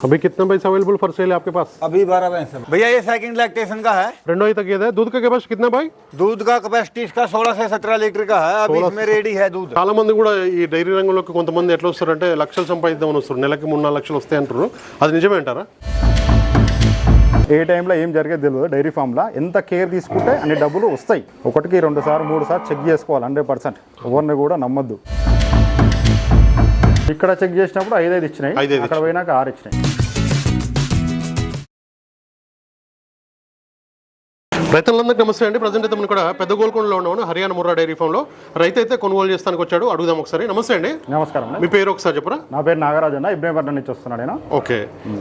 अभी कितने पैसे अवेलेबल फॉर सेल है आपके पास अभी बारह भैंस है भैया ये सेकंड लैक्टेशन का है రెండో ఈత గేదె दूध का कैपेसिटी कितना भाई दूध का कैपेसिटी इसका सोलह से सत्रह लीटर का है अभी इसमें रेडी है दूध చాలా మంది కూడా ఈ డైరీ రంగంలోకి కొంతమంది ఎట్లా వస్తారంటే లక్షలు సంపాదిద్దామని వస్తారు నెలకి మూడు నాలుగు లక్షలు వస్తాయి అంటారు అది నిజమే అంటారా ఏ టైంలో ఏం జరిగేది తెలియదు డైరీ ఫామ్లో ఎంత కేర్ తీసుకుంటే అన్ని డబ్బులు వస్తాయి ఒకటికి రెండు సార్లు మూడు సార్లు చెక్ చేసుకోవాలి హండ్రెడ్ పర్సెంట్ ఎవరిని కూడా నమ్మొద్దు ఇక్కడ చెక్ చేసినప్పుడు ఐదైదు ఇచ్చినాయి. ఐదైదు అక్కడ పోయినాక ఆరు ఇచ్చినాయి. రైతులందరికీ నమస్తే అండి. ప్రజెంట్ అయితే మనం కూడా పెద్ద గోల్కొండలో ఉన్నాము. హర్యానా ముర్రా డైరీ ఫామ్లో రైతు అయితే కొనుగోలు చేస్తానికి వచ్చాడు. అడుగుదాం ఒకసారి. నమస్తే అండి. నమస్కారం. మీ పేరు ఒకసారి చెప్పరా? నా పేరు నాగరాజు అన్న ఇబ్రాహీంపట్నం నుంచి వస్తున్నాడు నేను ఓకే.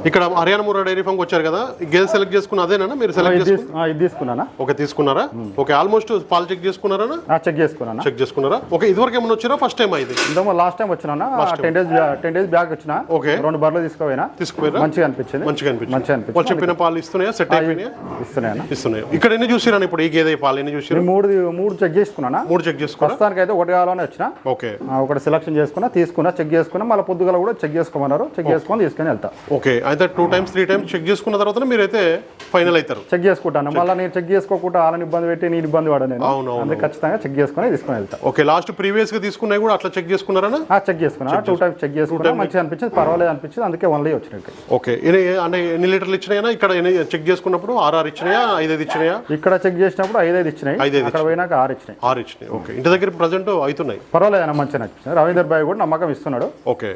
ఇక్కడ హర్యానా ముర్రా డైరీ ఫామ్కి వచ్చారు కదా. గేదె సెలెక్ట్ చేసుకున్న అదేనా? మీరు సెలెక్ట్ ఇది చేసుకున్న? తీసుకున్నానా? ఓకే తీసుకున్నారా? ఓకే ఆల్మోస్ట్ పాలు చెక్ చేసుకున్నారా చెక్ చేసుకున్నానా? చెక్ చేసుకున్నారా? ఓకే ఇదివరకు ఏమైనా వచ్చారా ఫస్ట్ టైం ఇది? ఇంతకు లాస్ట్ టైం వచ్చినా ten days ten days back వచ్చిన? ఓకే. రెండు బర్రెలు తీసుకుపోయినా? తీసుకుపోయారా? మంచిగా అనిపించింది. మంచిగా అనిపించింది. మంచిగా అనిపించింది. చెప్పిన పాలు ఇస్తున్నాయా? సెట్ అయిపోయినాయా? ఇస్తున్నాయన్నా. ఇస్తున్నాయి? ఇక్కడ ఎన్ని చూసిరా ఇప్పుడు ఈ గేదె పాలు ఎన్ని నేను మూడు మూడు చెక్ చేసుకున్నానా? మూడు చెక్ చేసుకున్నా. ప్రస్తుతానికి అయితే ఒకటి కావాలని వచ్చిన. ఓకే. ఒకటి సెలక్షన్ చేసుకున్నా తీసుకున్నా చెక్ చేసుకున్నా మళ్ళీ పొద్దుగల కూడా చెక్ చేసుకోమన్నారు. చెక్ చేసుకొని తీసుకొని వెళ్తా. ఓకే. అయితే two times three times check చేసుకున్న తర్వాత మీరైతే ఫైనల్ అవుతారు. చెక్ చేసుకుంటాను. మళ్ళీ నేను చెక్ చేసుకోకుండా వాళ్ళని ఇబ్బంది పెట్టి నేను ఇబ్బంది పడను నేను. అందుకే ఖచ్చితంగా చెక్ చేసుకొని తీసుకొని వెళ్తా. ఓకే. లాస్ట్ ప్రీవియస్గా తీసుకున్నాయి కూడా అట్లా చెక్ చేసుకున్నారా ఆ, చెక్ చేసుకున్నా. టూ టైమ్స్ చెక్ చేసుకున్నా. మంచిగా అనిపించింది. పర్వాలేదు అనిపించింది. అందుకే వన్లీ వచ్చినట్టు ఓకే. అంటే ఎన్ని లీటర్లు ఇచ్చినాయా ఇక్కడ చెక్ చేసుకున్నప్పుడు ఆర్ఆర్ ఇచ్చినాయా? ఐదైదు ఇచ్చినాయా? ఇక్కడ చెక్ చేసినప్పుడు ఐదైదు ఇచ్చినాయి. ఐదైదు అక్కడ పోయినాక ఆరు ఇచ్చినాయి. ఆరు ఇచ్చినాయి. ఓకే. ఇంటి దగ్గర ప్రజెంట్ అవుతున్నాయి. పర్వాలేదు అన్న మంచిగా అనిపించింది రవీందర్ భాయ్ కూడా నమ్మకం ఇస్తున్నాడు. ఓకే.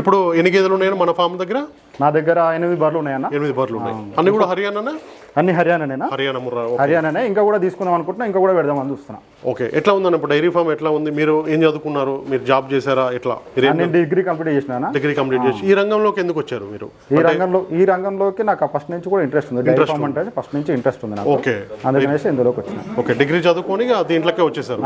ఇప్పుడు ఎన్ని గేదెలు ఉన్నాయని మన ఫామ్ దగ్గర? నా దగ్గర ఎనిమిది బర్రెలు ఉన్నాయన్న. ఎనిమిది బర్రెలు ఉన్నాయి. అన్ని కూడా హర్యానా అన్ని హర్యానానేనా? హర్యానా ముర్రా హర్యానానే. ఇంకా కూడా తీసుకుందాం అనుకుంటున్నా ఇంకా కూడా పెడదామని చూస్తున్నా. ఓకే ఎట్లా ఉందన్న ఇప్పుడు డైరీ ఫామ్ ఎట్లా ఉంది? మీరు ఏం చదువుకున్నారు? మీరు జాబ్ చేశారా? ఎట్లా? నేను డిగ్రీ కంప్లీట్ చేసినా డిగ్రీ కంప్లీట్ చేసి ఈ రంగంలోకి ఎందుకు వచ్చారు మీరు? ఈ రంగంలో ఈ రంగంలోకి నాకు ఫస్ట్ నుంచి కూడా ఇంట్రెస్ట్ ఉంది. డైరీ ఫార్మ్ అంటే ఫస్ట్ నుంచి ఇంట్రెస్ట్ ఉంది నాకు. ఓకే. అందుకనేసి ఇందులోకి వచ్చిన. ఓకే డిగ్రీ చదువుకొని దీంట్లోకే వచ్చేసారు.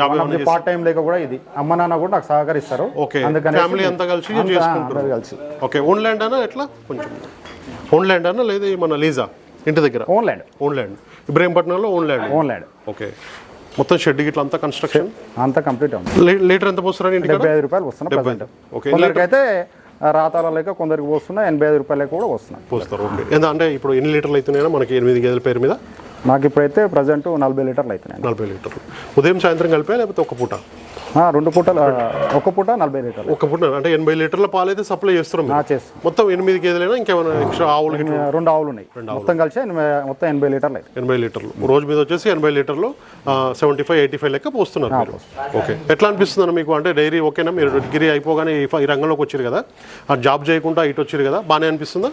జాబ్ పార్ట్ టైం లేక కూడా ఇది. అమ్మ నాన్న కూడా నాకు సహకరిస్తారు. ఓకే అందుకనేసి ఫ్యామిలీ అంతా కలిసి చేసుకుంటారు కలిసి. ఓకే ఓన్ ల్యాండ్ అనా ఎట్లా? కొంచెం ఓన్ ల్యాండ్ అనా లేదా మన లీజా? ఇంటి దగ్గర? Own land own land ఇబ్రహీంపట్నంలో own land own land okay. మొత్తం షెడ్ గిట్ల అంతా కన్స్ట్రక్షన్ అంతా కంప్లీట్ ఉంది. లీటర్ ఎంత పోస్తారని ఇంటికి డెబ్బై ఐదు రూపాయలు వస్తున్నా ప్రజెంట్. ఓకే కొందరికైతే రాతాల లేక కొందరికి వస్తున్నా ఎనభై ఐదు రూపాయలకి కూడా వస్తున్నాయి పోస్తారు ఓకే. ఎంత అంటే ఇప్పుడు ఎన్ని లీటర్లు అవుతున్నాయో మనకి ఎనిమిది గేదెల పేరు మీద? నాకు ఇప్పుడైతే ప్రజెంట్ నలభై లీటర్లు అవుతున్నాయి నలభై లీటర్లు. ఉదయం సాయంత్రం కలిపా లేకపోతే ఒక పూట? రెండు పూటలు ఒక పూట నలభై లీటర్లు. ఒక పూట అంటే ఎనభై లీటర్ల పాలు అయితే సప్లై చేస్తున్నాం. చేస్తాం. మొత్తం ఎనిమిది గేదెలైనా ఇంకేమైనా ఎక్స్ట్రా ఆవులు రెండు ఆవులు. ఉన్నాయి మొత్తం కలిసి మొత్తం ఎనభై లీటర్లు అవుతాయి ఎనభై లీటర్లు. రోజు మీద వచ్చేసి ఎనభై లీటర్లు సెవెంటీ ఫైవ్ ఎయిటీ ఫైవ్ లెక్క పోస్తున్నారు మీరు. ఓకే. ఎట్లా అనిపిస్తుంది మీకు? అంటే డైరీ ఓకేనా? మీరు డిగ్రీ అయిపోగానే ఈ రంగంలోకి వచ్చారు కదా. జాబ్ చేయకుండా ఇటు వచ్చారు కదా. బాగానే అనిపిస్తుందా?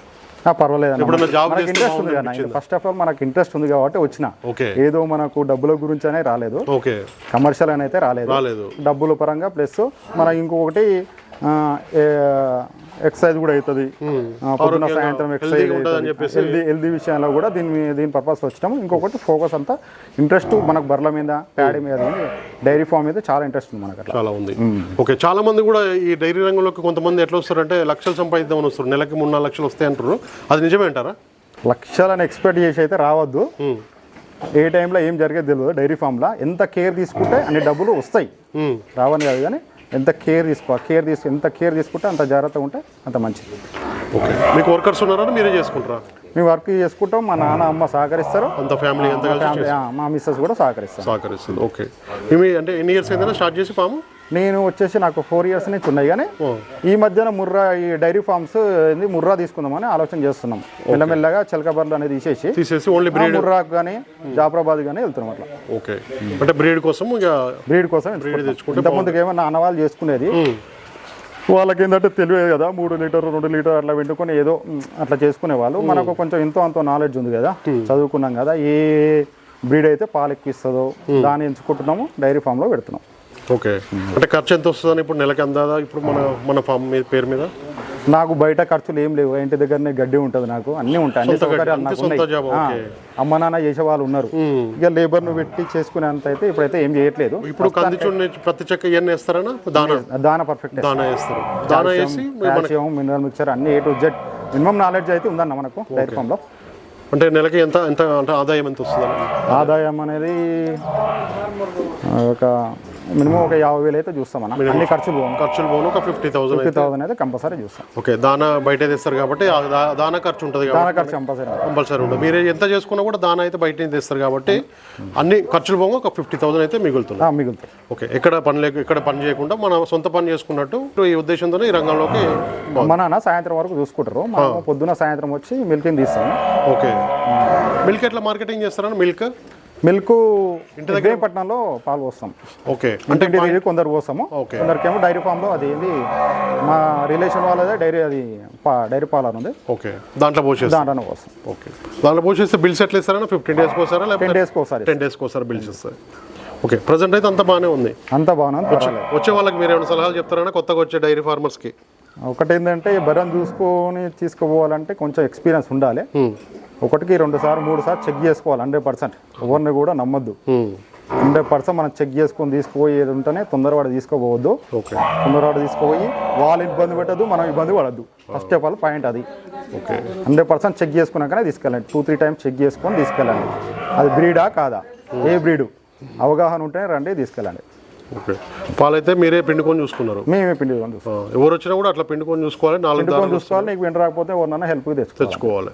పర్వాలేదు మనకి ఇంట్రెస్ట్ ఉంది కదా ఫస్ట్ ఆఫ్ ఆల్ మనకు ఇంట్రెస్ట్ ఉంది కాబట్టి వచ్చిన. ఏదో మనకు డబ్బుల గురించి అనే రాలేదు కమర్షియల్ అని అయితే రాలేదు. రాలేదు. డబ్బుల పరంగా ప్లస్ మన ఇంకొకటి ఎక్సర్సైజ్ కూడా అవుతుంది. ఆ, పొద్దున సాయంత్రం ఎక్సర్సైజ్ హెల్దీ హెల్దీ విషయంలో కూడా దీని దీని పర్పస్ వచ్చినాము. ఇంకొకటి ఫోకస్ అంతా ఇంట్రెస్ట్ మనకు బర్ల మీద ప్యాడీ మీద డైరీ ఫామ్ మీద చాలా ఇంట్రెస్ట్ ఉంది మనకు చాలా ఉంది. ఓకే చాలా మంది కూడా ఈ డైరీ రంగంలోకి కొంతమంది ఎట్లా వస్తారంటే లక్షలు సంపాదిద్దామని వస్తారు. నెలకి మూడు నాలుగు లక్షలు వస్తాయి అంటారు. అది నిజమే అంటారా? లక్షలను ఎక్స్పెక్ట్ చేసి అయితే రావద్దు. ఏ టైంలో ఏం జరిగేది తెలియదు డైరీ ఫామ్లో ఎంత కేర్ తీసుకుంటే అన్ని డబ్బులు వస్తాయి. రావని కాదు కానీ ఎంత కేర్ తీసుకో కేర్ తీసు ఎంత కేర్ తీసుకుంటే అంత జాగ్రత్తగా ఉంటే అంత మంచిది. ఓకే. మీకు వర్కర్స్ ఉన్నారా మీరే చేసుకుంటారా? మేము వర్క్ చేసుకుంటాం మా నాన్న అమ్మ సహకరిస్తారు. అంత ఫ్యామిలీ అంతా మా మిస్సెస్ కూడా సహకరిస్తారు. సహకరిస్తుంది ఓకే. ఇవి అంటే ఎన్ని ఇయర్స్ అయిందన్నా స్టార్ట్ చేసి పాము నేను వచ్చేసి నాకు ఫోర్ ఇయర్స్ నుంచి ఉన్నాయి కానీ. ఈ మధ్యన ముర్రా ఈ డైరీ ఫార్మ్స్ ముర్రా తీసుకుందామని ఆలోచన చేస్తున్నాం. మెల్లమెల్లగా చిలకబర్లు అనేది తీసేసి తీసేసి ఓన్లీ బ్రీడ్ ముర్రాకు కానీ జాఫరాబాద్ కానీ వెళ్తున్నాం అట్లా. ఓకే. అంటే బ్రీడ్ కోసం బ్రీడ్ కోసం ఇంతకుముందుకు ఏమన్నా అన్నవాళ్ళు చేసుకునేది? వాళ్ళకి ఏంటంటే తెలియదు కదా మూడు లీటర్ రెండు లీటర్ అట్లా వెంటుకొని ఏదో అట్లా చేసుకునే వాళ్ళు. మనకు కొంచెం ఎంతో అంతో నాలెడ్జ్ ఉంది కదా చదువుకున్నాం కదా ఏ బ్రీడ్ అయితే పాలు ఎక్కువ ఇస్తుందో దాన్ని ఎంచుకుంటున్నాము డైరీ ఫామ్లో పెడుతున్నాం. ఓకే. అంటే ఖర్చు ఎంత వస్తుందని ఇప్పుడు నెలకి అందాదా? ఇప్పుడు మన మన ఫామ్ మీద పేరు మీద? నాకు బయట ఖర్చులు ఏం లేవు. ఇంటి దగ్గరనే గడ్డి ఉంటుంది నాకు. అన్నీ ఉంటాయి. అన్ని సౌకర్యాలు అంతే నాకు ఉన్నాయి. అమ్మ నాన్న చేసే వాళ్ళు ఉన్నారు. ఇక లేబర్ను పెట్టి చేసుకునేంత అయితే ఇప్పుడైతే ఏం చేయట్లేదు. ఇప్పుడు ప్రతి చెక్క ఇవన్నీ వేస్తారనా? దానా? దాన పర్ఫెక్ట్ దానా వేస్తారు. దానా వేసి కాల్షియం మినరల్ మిక్చర్ అన్ని A to Z minimum knowledge అయితే ఉందన్న మనకు డైరీ ఫామ్లో అంటే నెలకి ఎంత ఎంత అంటే ఆదాయం ఎంత వస్తుంది ఆదాయం అనేది ఒక మినిమం ఒక యాభై వేలు అయితే చూస్తాం అన్న అన్ని ఖర్చులు పోను. ఖర్చులు పోను ఒక ఫిఫ్టీ థౌసండ్ ఫిఫ్టీ థౌసండ్ అయితే కంపల్సరీ చూస్తాం. ఓకే దానా బయట తెస్తారు కాబట్టి దానా ఖర్చు ఉంటుంది దాని ఖర్చు కంపల్సరీ కంపల్సరీ ఉంటుంది. మీరు ఎంత చేసుకున్నా కూడా దానా అయితే బయట తెస్తారు కాబట్టి అన్ని ఖర్చులు పోగా ఒక ఫిఫ్టీ థౌసండ్ అయితే మిగులుతుంది. మిగులుతాయి ఓకే ఎక్కడ పని లేక ఇక్కడ పని చేయకుండా మన సొంత పని చేసుకున్నట్టు ఈ ఉద్దేశంతోనే ఈ రంగంలోకి మా నాన్న సాయంత్రం వరకు చూసుకుంటారు. మనం పొద్దున సాయంత్రం వచ్చి మిల్కింగ్ తీస్తాం ఓకే. మిల్క్ ఎట్లా? మార్కెటింగ్ చేస్తారని మిల్క్ మిల్క్ ఇబ్రహీంపట్నంలో పాలు పోస్తాం. ఓకే. అంటే డైరీ కొందరు పోస్తాము. కొందరికేమో డైరీ ఫామ్లో అది ఏంది మా రిలేషన్ వాళ్ళదే డైరీ అది డైరీ పాలు అని ఉంది. ఓకే. దాంట్లో పోసేస్తారు దాంట్లోనే పోస్తాం. ఓకే. దాంట్లో పోసేస్తే బిల్స్ ఎట్లా ఇస్తారన్నా ఫిఫ్టీన్ డేస్కి వస్తారా టెన్ డేస్కి ఒకసారి టెన్ డేస్కి వస్తారా బిల్స్ ఇస్తారు. ఓకే. ప్రజెంట్ అయితే అంత బాగానే ఉంది. అంత పర్వాలేదు. వచ్చే వాళ్ళకి మీరు ఏమైనా సలహాలు చెప్తారన్నా కొత్తగా వచ్చే డైరీ ఫార్మర్స్కి? ఒకటి ఏంటంటే బర్రెని చూసుకొని తీసుకుపోవాలంటే కొంచెం ఎక్స్పీరియన్స్ ఉండాలి. ఒకటికి రెండు సార్లు మూడు సార్లు చెక్ చేసుకోవాలి హండ్రెడ్ పర్సెంట్ ఎవరిని కూడా నమ్మొద్దు. హండ్రెడ్ పర్సెంట్ మనం చెక్ చేసుకొని తీసుకుపోయేది ఉంటేనే తొందరపడి తీసుకోపోవద్దు ఓకే. తొందరపడి తీసుకుపోయి వాళ్ళు ఇబ్బంది పెట్టద్దు మనం ఇబ్బంది పడద్దు. ఫస్ట్ ఆఫ్ ఆల్ పాయింట్ అది. ఓకే. హండ్రెడ్ పర్సెంట్ చెక్ చేసుకున్నాకనే తీసుకెళ్ళండి. టూ త్రీ టైమ్స్ చెక్ చేసుకొని తీసుకెళ్ళండి. అది బ్రీడా కాదా? ఏ బ్రీడు అవగాహన ఉంటేనే రండి తీసుకెళ్ళండి. ఓకే. పాలైతే మీరే పిండుకొని చూసుకున్నారు. మేమే పిండి ఎవరు వచ్చినా కూడా అట్లా పిండుకొని చూసుకోవాలి నాలుగు చూసుకోవాలి నీకు వింటర్ రాకపోతే ఎవరినైనా హెల్ప్ తెచ్చుకో తెచ్చుకోవాలి.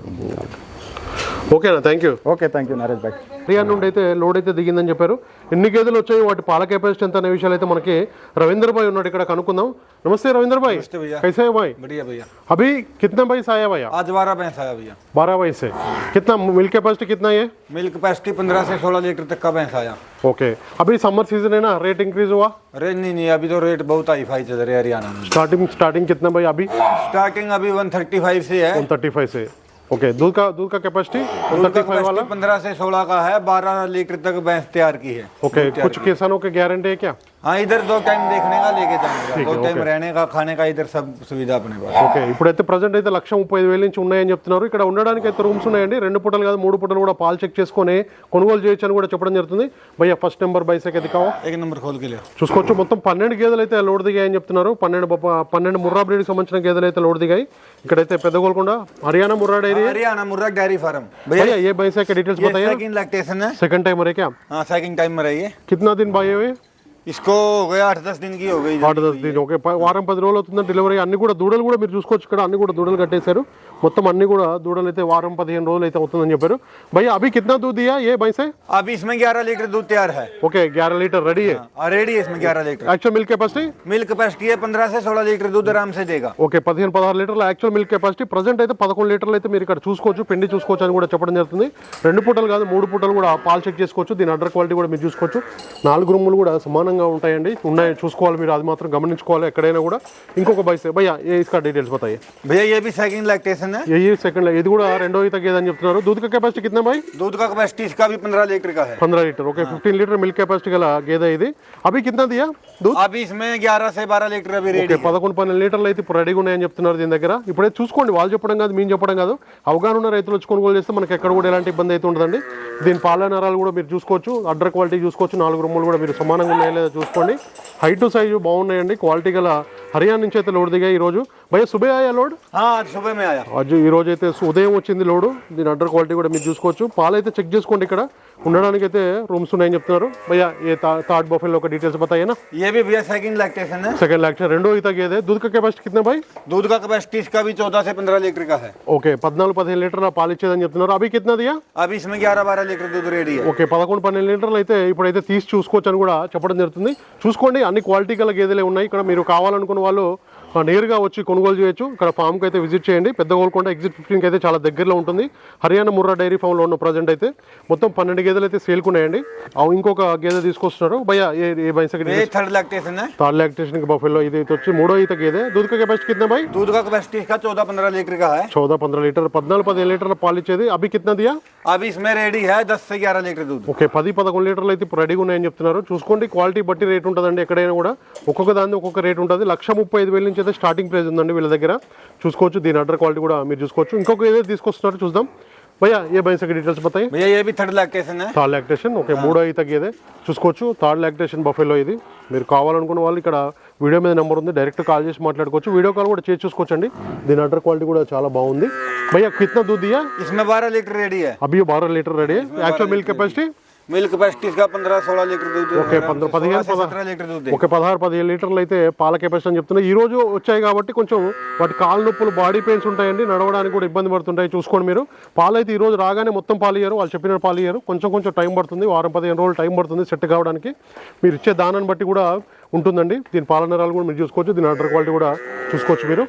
ఓకేనా thank you okay thank you Naresh భాయ్ హర్యానా నుండి అయితే లోడ్ అయితే దిగిందని చెప్పారు ఎన్ని గేదెలు వచ్చాయి వాటి పాల కెపాసిటీ ఎంత అనే విషయాలు అయితే మనకి రవీంద్ర భాయ్ ఉన్నాడు ఇక్కడ కనుక్కుందాం నమస్తే రవీంద్ర భాయ్ भैया। कैसे है भाई बढ़िया भैया अभी कितना भैंस आया भैया आज बारह भैंस आया भैया बारह भैंस है कितना मिल्क कैपेसिटी कितना है मिल्क कैपेसिटी पंद्रह से सोलह लीटर तक का भैंस आया ओके अभी समर सीजन है ना रेट इंक्रीज हुआ रेट नहीं नहीं अभी तो रेट बहुत हाई फाई चल रही है हरियाणा में स्टार्टिंग स्टार्टिंग कितना भाई अभी स्टार्टिंग अभी वन थर्टी फाइव से है वन थर्टी फाइव से ओके दूध का दूध का कैपेसिटी वाला? पंद्रह से सोलह का है बारह लीटर तक भैंस तैयार की है। ओके कुछ किसानों के गारंटी है क्या? हाँ इधर दो टाइम देखने का लेके जाएंगे दो टाइम रहने का खाने का इधर सब सुविधा अपने पास ఓకే ఇప్పుడైతే ప్రజెంట్ అయితే లక్ష ముప్పై ఐదు వేల నుంచి ఉన్నాయని చెప్తున్నారు ఇక్కడ ఉండడానికి అయితే రూమ్స్ ఉన్నాయండి రెండు పూటలు కాదు మూడు పూటలు కూడా పాలు చెక్ చేసుకొని కొనుగోలు చేయొచ్చు అని కూడా చెప్పడం జరుగుతుంది భయ్య ఫస్ట్ నెంబర్ బైసెక్ అది కావా एक नंबर खोल के ले చూసుకోవచ్చు మొత్తం పన్నెండు గేదెలు అయితే లోడ్ దిగాయని చెప్తున్నారు పన్నెండు బొప్ప- పన్నెండు ముర్రా బ్రీడ్కి సంబంధించిన గేదెలు అయితే లోడ్ దిగాయి ఇక్కడైతే పెద్ద Golconda Haryana Murrah dairy Haryana Murrah dairy farm भैया भैया ये भैंस के डिटेल्स ये बताइए सेकंड लैक्टेशन है सेकंड टाइम है क्या हाँ सेकंड टाइम में रही है कितना दिन भाई हुए इसको हो गया దీని ఓకే వారం పది రోజులు అవుతుందని డెలివరీ అన్ని కూడా దూడలు కూడా మీరు చూసుకోవచ్చు ఇక్కడ. అన్ని కూడా దూడలు కట్టేశారు. మొత్తం అన్ని కూడా దూడలు అయితే వారం పదిహేను రోజులు అయితే అవుతుందని చెప్పారు. భయ అభి కింద दूध దియా? ఏ भैंस है अब इसमें ग्यारह लीटर दूध तैयार है ओके 11 लीटर रेडी है और रेडी है इसमें ग्यारह litre actual milk capacity milk capacity है पंद्रह ఓకే పదిహేను పదహారు లీటర్ల యాక్చువల్ మిల్క్ కెపాసిటీ ప్రజెంట్ అయితే పదకొండు లీటర్లు అయితే మీరు ఇక్కడ చూసుకోవచ్చు పిండి చూసుకోవచ్చు అని కూడా చెప్పడం జరుగుతుంది. రెండు పూటలు కాదు మూడు పూటలు కూడా పాలు చెక్ చేసుకోవచ్చు. దీని అండర్ క్వాలిటీ కూడా మీరు చూసుకోవచ్చు. నాలుగు రూములు కూడా సమానంగా ఉంటాయండి ఉన్నాయి చూసుకోవాలి మీరు అది మాత్రం గమనించుకోవాలి ఎక్కడైనా కూడా ఇంకొక బైస్ భయ్యా ఏ ఇస్కా డీటెయిల్స్ बताइए भैया ये भी सेकंड लैक्टेशन है ये ये सेकंड ఇది కూడా రెండో ఈత గేదె అని చెప్తున్నారు दूध का कैपेसिटी कितना भाई दूध का कैपेसिटी इसका भी पंद्रह लीटर का है पंद्रह litre okay fifteen litre milk capacity गला గేదె ఇది అభి कितना दिया दूध अभी इसमें ग्यारह से बारह लीटर अभी रेडी ఓకే పదకొండు పన్నెండు లీటర్లు అయితే ఇప్పుడు రెడీగా ఉన్నాయని చెప్తున్నారు దీని దగ్గర ఇప్పుడైతే చూసుకోండి వాళ్ళు చెప్పడం కాదు మేము చెప్పడం కాదు అవగాహన ఉన్న రైతులు వచ్చి కొనుగోలు చేస్తే మనకి ఎక్కడ కూడా ఎలాంటి ఇబ్బంది అయితే ఉండదండి దీని పాల నరాలు కూడా మీరు చూసుకోవచ్చు అడ్డర్ క్వాలిటీ చూసుకోవచ్చు నాలుగు రూములు కూడా మీరు సమానంగా ఉన్నాయో లేదో చూసుకోండి. హైట్ సైజు బాగున్నాయండి. క్వాలిటీ గల హర్యానా నుంచి అయితే లోడ్ దిగాయి ఈరోజు భయ శుభే ఆయా లోడ్? సుబే అజు ఈ రోజు అయితే ఉదయం వచ్చింది లోడు. దీని అండర్ క్వాలిటీ కూడా మీరు చూసుకోవచ్చు. పాలు అయితే చెక్ చేసుకోండి ఇక్కడ. ఉండడానికి అయితే రూమ్స్ ఉన్నాయని చెప్తున్నారు. భయ్యా ఏ థర్డ్ బఫेलो का डिटेल्स बताइए సెకండ్ లాక్టేషన్ సెకండ్ भैया రెండో लैक्टेशन గేదే सेकंड लैक्टेशन रेंडो ही तक కవి है दूध का कैपेसिटी कितना भाई दूध లీటర్ నా పాలు ఇచ్చేదని చెప్తున్నారు. అవి కింద दिया అవి గ్యారా బారా లీటర్ दूध రెడీ ఓకే 11 12 లీటర్లు అయితే ఇప్పుడైతే తీసి చూసుకోవచ్చు అని కూడా చెప్పడం జరుగుతుంది. చూసుకోండి అన్ని క్వాలిటీ గల గేదెలే ఉన్నాయి. ఇక్కడ మీరు కావాలనుకున్న వాళ్ళు ఆ, నేరుగా వచ్చి కొనుగోలు చేయొచ్చు. ఇక్కడ ఫామ్కి అయితే విజిట్ చేయండి. పెద్ద గోల్కొండ ఎగ్జిట్ ఫిఫ్టీన్కి అయితే చాలా దగ్గరలో ఉంటుంది. హర్యానా ముర్రా డైరీ ఫామ్లో ఉన్న ప్రజెంట్ అయితే మొత్తం పన్నెండు గేదెలు అయితే సేల్కున్నాయండి ఇంకొక గేదె తీసుకొస్తున్నారు. భయ ఏ బఫెల్లో ఇది? వచ్చి మూడో ఈత గేదె. तो मूडो కింద तक ये दूध का कैपेसिटी कितना भाई दूध का कैपेसिटी इसका चौदह पंद्रह అవి రెడీ హై దస్ లీటర్ ఓకే పది పదకొండు లీటర్లు అయితే ఇప్పుడు రెడీగా ఉన్నాయని చెప్తున్నారు. చూసుకోండి క్వాలిటీ బట్టి రేట్ ఉంటుందండి ఎక్కడైనా కూడా. ఒక్కొక్క దాన్ని ఒక్కొక్క రేట్ ఉంటుంది. లక్ష ముప్పై ఐదు వేల నుంచి అయితే స్టార్టింగ్ ప్రైస్ ఉందండి వీళ్ళ దగ్గర. చూసుకోవచ్చు దీని అడ్డర్ క్వాలిటీ కూడా మీరు చూసుకోవచ్చు. ఇంకొక ఏదో తీసుకొస్తున్నారో చూద్దాం. भैया ఏ भैंस की details third lactation third lactation okay మూడో అయితే తగ్గేదే చూసుకోవచ్చు థర్డ్ లాక్టేషన్ బఫేలో ఇది. మీరు కావాలనుకున్న వాళ్ళు ఇక్కడ వీడియో మీద నెంబర్ ఉంది డైరెక్ట్ కాల్ చేసి మాట్లాడుకోవచ్చు. వీడియో కాల్ కూడా చేసి చూసుకోవచ్చండి. దీని అటర్ క్వాలిటీ కూడా చాలా బాగుంది. భయ్యా కిత్న దూదియా? బారా లీటర్ రెడీ అభి బారా litre ready actual milk capacity మిల్క్గా పంద్ర సోలా లీటర్ దూదు ఓకే పంద్ర పదిహేను సతరా లీటర్ దూదు ఓకే పదహారు పదిహేను లీటర్లు అయితే పాల కెపాసిటీ అని చెప్తున్నాయి ఈ రోజు వచ్చాయి కాబట్టి కొంచెం వాటి కాళ్ళు నొప్పులు బాడీ పెయిన్స్ ఉంటాయండి. నడవడానికి కూడా ఇబ్బంది పడుతుంటాయి చూసుకోండి మీరు. పాలు అయితే ఈ రోజు రాగానే మొత్తం పాలు ఇయ్యారు. వాళ్ళు చెప్పిన పాలు ఇయ్యారు. కొంచెం కొంచెం టైం పడుతుంది. వారం పదిహేను రోజులు టైం పడుతుంది సెట్ కావడానికి. మీరు ఇచ్చే దానాన్ని బట్టి కూడా ఉంటుందండి. దీని పాలనరాలు కూడా మీరు చూసుకోవచ్చు. దీని ఆర్డర్ క్వాలిటీ కూడా చూసుకోవచ్చు మీరు.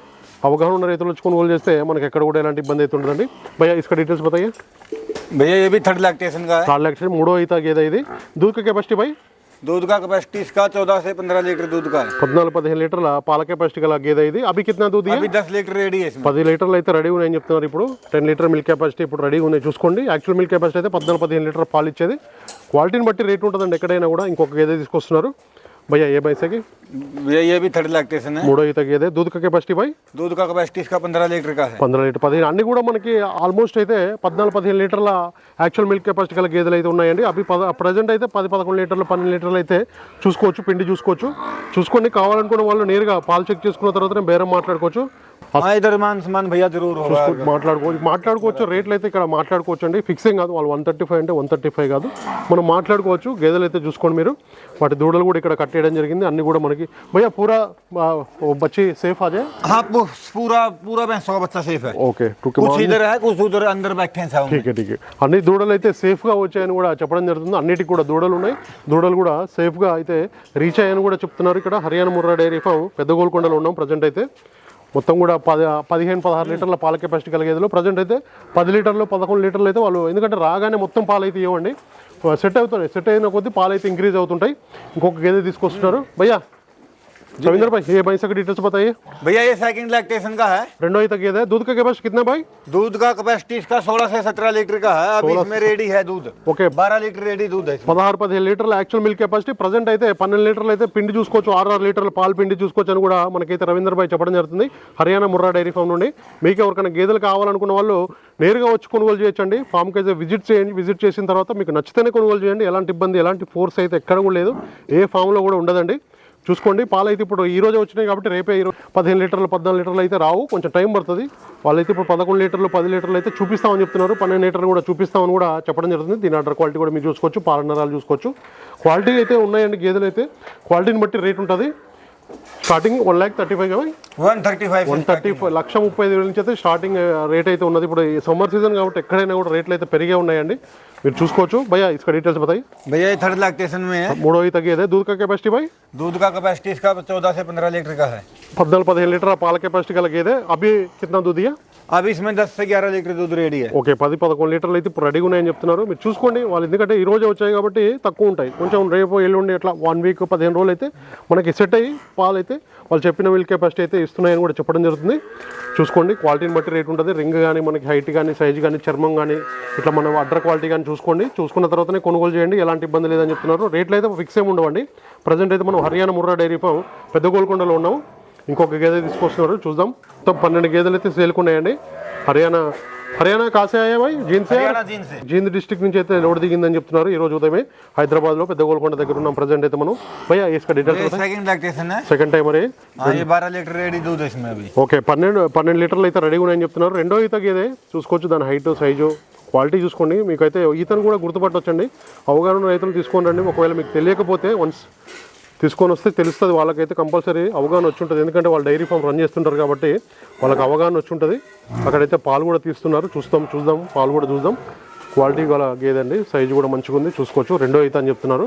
అవగాహన ఉన్న రైతులు వచ్చి కొనుగోలు చేస్తే మనకి ఎక్కడ కూడా ఎలాంటి ఇబ్బంది అయితే ఉండదండి. భయ ఇసుక డీటెయిల్స్ బతాయి. भैया ये भी थर्ड लैक्टेशन का है। थर्ड लैक्टेशन ఇది दूध కెపాసిటీ బై भाई? दूध का कैपेसिटी इसका 14 से 15 लीटर दूध का है। లీటర్ల పాల కెపాసిటీ గల గేద ఇది అభి కిतना दूध అభి 10 లీటర్ రెడీ చేసి పది లీటర్లు అయితే రెడీ ఉన్నాయని చెప్తున్నారు ఇప్పుడు 10 లీటర్ మిల్క్ కెపాసిటీ ఇప్పుడు రెడీ ఉన్నాయి చూసుకోండి యాక్చువల్ మిల్క్ కెపాసిటీ అయితే 14 15 లీటర్ పాలు ఇచ్చేది క్వాలిటీని బట్టి రేట్ ఉంటుందండి ఎక్కడైనా కూడా ఇంకొక గేదె తీసుకొస్తున్నారు భయ్యా ఏ బైసకి भैया ये भी थर्ड लैक्टेशन है మూడో ఈత గేదె దూద్ కెపాసిటీ బై दूध का कैपेसिटी इसका पंद्रह लीटर का है పంద్రహ లీటర్ పదిహేను అన్ని కూడా మనకి ఆల్మోస్ట్ అయితే పద్నాలుగు పదిహేను లీటర్ల యాక్చువల్ మిల్క్ కెపాసిటీ గల గేదెలు అయితే ఉన్నాయండి అవి పద ప్రజెంట్ అయితే పది పదకొండు లీటర్లు పన్నెండు లీటర్లు అయితే చూసుకోవచ్చు పిండి చూసుకోవచ్చు చూసుకొని కావాలనుకున్న వాళ్ళు నేరుగా పాలు చెక్ చేసుకున్న తర్వాత బేరం మాట్లాడుకోవచ్చు हाँ इधर मान समान भैया जरूर होगा మాట్లాడుకోవచ్చు మాట్లాడుకోవచ్చు రేట్లు అయితే ఇక్కడ మాట్లాడుకోవచ్చు అండి ఫిక్సింగ్ కాదు వాళ్ళు వన్ థర్టీ ఫైవ్ అంటే వన్ థర్టీ ఫైవ్ కాదు మనం మాట్లాడుకోవచ్చు గేదెలు అయితే చూసుకోండి మీరు వాటి దూడలు కూడా ఇక్కడ కట్టేయడం జరిగింది అన్ని కూడా మనకి భయ్యా పూరా ఆ, ఓ బచ్చి సేఫ్ ఆజే हाँ पू- पूरा पूरा भैंस का बच्चा सेफ है ఓకే టూ कुछ इधर है कुछ उधर अंदर बैठे हैं साउंड ఠీకే ఠీకే అన్ని దూడలు అయితే సేఫ్గా వచ్చాయని కూడా చెప్పడం జరుగుతుంది అన్నిటికి కూడా దూడలు ఉన్నాయి దూడలు కూడా సేఫ్గా అయితే రీచ్ అయ్యాయని కూడా చెప్తున్నారు ఇక్కడ హర్యానా ముర్రా డైరీ ఫామ్ పెద్ద గోల్కొండలో ఉన్నాం ప్రజెంట్ అయితే మొత్తం కూడా పది పదిహేను పదహారు లీటర్ల పాల కెపాసిటీ కలిగేదిలో ప్రజెంట్ అయితే పది లీటర్లు పదకొండు లీటర్లు అయితే వాళ్ళు ఎందుకంటే రాగానే మొత్తం పాలు అయితే ఇవ్వండి. సెట్ అవుతున్నాయి సెట్ అయిన కొద్దీ పాలు అయితే ఇంక్రీజ్ అవుతుంటాయి. ఇంకొక గేదె తీసుకొస్తున్నారు. భయ్యా రవీంద్ర భాయ్ ఏ భైంసా డీటెయిల్స్ बताइए भैया ये सेकंड लैक्टेशन का है రెండో అయితే గేదె दूध का कैपेसिटी कितना भाई दूध का कैपेसिटी इसका सोलह से सत्रह लीटर का है अभी इसमें रेडी है दूध ఓకే बारह लीटर रेडी दूध है इसमें। పదహారు పదిహేను లీటర్ల యాక్చువల్ మిల్క్ కెపాసిటీ ప్రజెంట్ అయితే పన్నెండు లీటర్లు అయితే పిండి చూసుకోవచ్చు ఆరు ఆరు లీటర్ల పాలు పిండి చూసుకోవచ్చు అని కూడా మనకైతే రవీంద్ర భాయ్ చెప్పడం జరుగుతుంది హర్యానా ముర్రా డైరీ ఫామ్ నుండి మీకు ఎవరికైనా గేదెలు కావాలనుకున్న వాళ్ళు నేరుగా వచ్చి కొనుగోలు చేయొచ్చండి ఫామ్కి అయితే విజిట్ చేయండి విజిట్ చేసిన తర్వాత మీకు నచ్చితేనే కొనుగోలు చేయండి ఎలాంటి ఇబ్బంది ఎలాంటి ఫోర్స్ అయితే ఎక్కడ కూడా లేదు ఏ ఫామ్లో కూడా ఉండదండి చూసుకోండి. పాలు అయితే ఇప్పుడు ఈ రోజే వచ్చినాయి కాబట్టి రేపే పదిహేను లీటర్లు పద్నాలుగు లీటర్లు అయితే రావు. కొంచెం టైం పడుతుంది. వాళ్ళైతే ఇప్పుడు పదకొండు లీటర్లు పది లీటర్లు అయితే చూపిస్తామని చెప్తున్నారు. పన్నెండు లీటర్లు కూడా చూపిస్తామని కూడా చెప్పడం జరుగుతుంది. దీని ఆర్డర్ క్వాలిటీ కూడా మీరు చూసుకోవచ్చు. పాలన్నరాలు చూసుకోవచ్చు. క్వాలిటీ అయితే ఉన్నాయండి గేదెలు అయితే. క్వాలిటీని బట్టి రేట్ ఉంటుంది. Starting one lakh thirty five one thirty five one thirty five. లక్ష ముప్పై ఐదు వేల నుంచి అయితే స్టార్టింగ్ రేట్ uh, అయితే ఉన్నది. ఇప్పుడు సమ్మర్ సీజన్ కాబట్టి ఎక్కడైనా కూడా రేట్లు అయితే పెరిగే ఉన్నాయండి. మీరు చూసుకోవచ్చు. भैया इसका డీటెయిల్స్ बताइए भैया థర్డ్ లాక్ लैक्टेशन में है మూడోయి తగ్గేది दूध का कैपेसिटी भाई दूध का कैपेसिटी इसका चौदह से पंद्रह लीटर का పద్నాలుగు పదిహేను లీటర్ పాల కెపాసిటీ కలిగి అభి కింద దూదియా అవి ఇస్మే దస్ గ్యారా లీటర్ దూద్ రెడీ ఓకే పది పదకొండు లీటర్లు అయితే ఇప్పుడు రెడీగా ఉన్నాయని చెప్తున్నారు. మీరు చూసుకోండి. వాళ్ళు ఎందుకంటే ఈ రోజే వచ్చాయి కాబట్టి తక్కువ ఉంటాయి. కొంచెం రేపు ఎల్లుండి ఇట్లా వన్ వీక్ పదిహేను రోజులు అయితే మనకి సెట్ అయ్యి పాలు అయితే వాళ్ళు చెప్పిన మిల్క్ కెపాసిటీ అయితే ఇస్తున్నాయని కూడా చెప్పడం జరుగుతుంది. చూసుకోండి. క్వాలిటీని బట్టి రేట్ ఉంటుంది. రింగ్ కానీ మనకి హైట్ కానీ సైజ్ కానీ చర్మం కానీ ఇట్లా మనం అడ్ర క్వాలిటీ కానీ చూసుకోండి. చూసుకున్న తర్వాతనే కొనుగోలు చేయండి. ఎలాంటి ఇబ్బంది లేదని చెప్తున్నారు. రేట్లు అయితే ఫిక్స్ ఏమి ఉండవండి. ప్రజెంట్ అయితే మనం హర్యానా ముర్రా డైరీ ఫామ్ పెద్ద గోల్కొండలో ఉన్నాం. ఇంకొక గేదె తీసుకొస్తున్నారు. చూద్దాం. మొత్తం పన్నెండు గేదెలు అయితే సేల్కున్నాయండి హర్యానా హర్యానా కాసేవై జీన్స్ జీన్స్ డిస్ట్రిక్ట్ నుంచి అయితే లోడ్ దిగిందని చెప్తున్నారు. ఈ రోజు ఉదయమే హైదరాబాద్లో పెద్ద గోల్కొండ దగ్గర ఉన్నాం. ప్రజెంట్ అయితే మనం. భయస్ డీటెయిల్స్ సెకండ్ టైం ఓకే పన్నెండు పన్నెండు లీటర్లు అయితే రెడీగా ఉన్నాయని చెప్తున్నారు. రెండో అయితే గేదే. చూసుకోవచ్చు దాని హైట్ సైజు క్వాలిటీ చూసుకోండి. మీకైతే ఈతను కూడా గుర్తుపట్టొచ్చండి. అవగాహన రైతులు తీసుకొని రండి. ఒకవేళ మీకు తెలియకపోతే వన్స్ తీసుకొని వస్తే తెలుస్తుంది వాళ్ళకైతే కంపల్సరీ అవగాహన వచ్చి ఉంటుంది ఎందుకంటే వాళ్ళు డైరీ ఫామ్ రన్ చేస్తుంటారు కాబట్టి వాళ్ళకి అవగాహన వచ్చి ఉంటుంది అక్కడైతే పాలు కూడా తీస్తున్నారు. చూస్తాం చూద్దాం. పాలు కూడా చూద్దాం. క్వాలిటీ గల గేదండి సైజు కూడా మంచిగా ఉంది చూసుకోవచ్చు. రెండో అయితే అని చెప్తున్నారు.